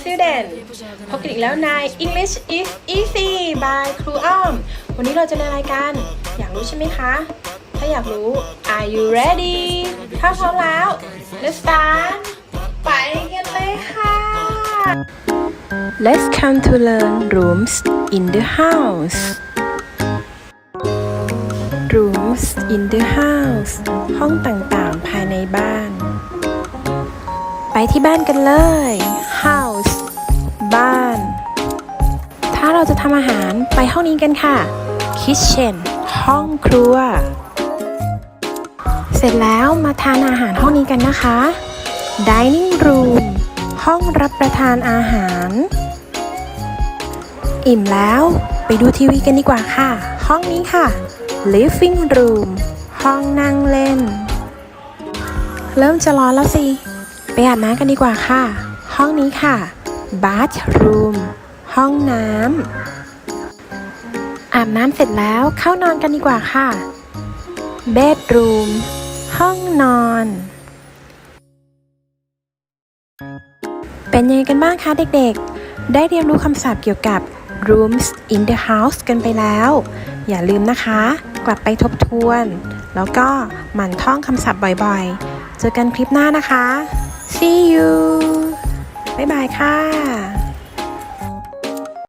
student พบกันอีกแล้วใน English is easy by ครูอ้อม วันนี้เราจะเรียนอะไรกันอยากรู้ใช่ไหมคะ ถ้าอยากรู้ are you ready ถ้าพร้อมแล้ว let's start ไปกันเลยค่ะ Let's come to learn rooms in the house rooms in the house ห้องต่างๆ ภายในบ้าน ไปที่บ้านกันเลย เราจะทำอาหารไปห้องนี้กันค่ะ kitchen ห้องครัว เสร็จแล้วมาทานอาหารห้องนี้กันนะคะ dining room ห้องรับประทานอาหาร อิ่มแล้วไปดูทีวีกันดีกว่าค่ะ ห้องนี้ค่ะ living room ห้องนั่งเล่น เริ่มจะร้อนแล้วสิ ไปอาบน้ำกันดีกว่าค่ะ ห้องนี้ค่ะ bathroom ห้องน้ำอาบน้ำเสร็จแล้วเข้านอนกันดีกว่าค่ะ bedroom ห้องนอน เป็นยังไงกันบ้างคะเด็กๆ ได้เรียนรู้คำศัพท์เกี่ยวกับ rooms in the house กันไปแล้ว อย่าลืมนะคะ กลับไปทบทวน แล้วก็หมั่นท่องคำศัพท์บ่อยๆ เจอกันคลิปหน้านะคะ see you บ๊ายบายค่ะ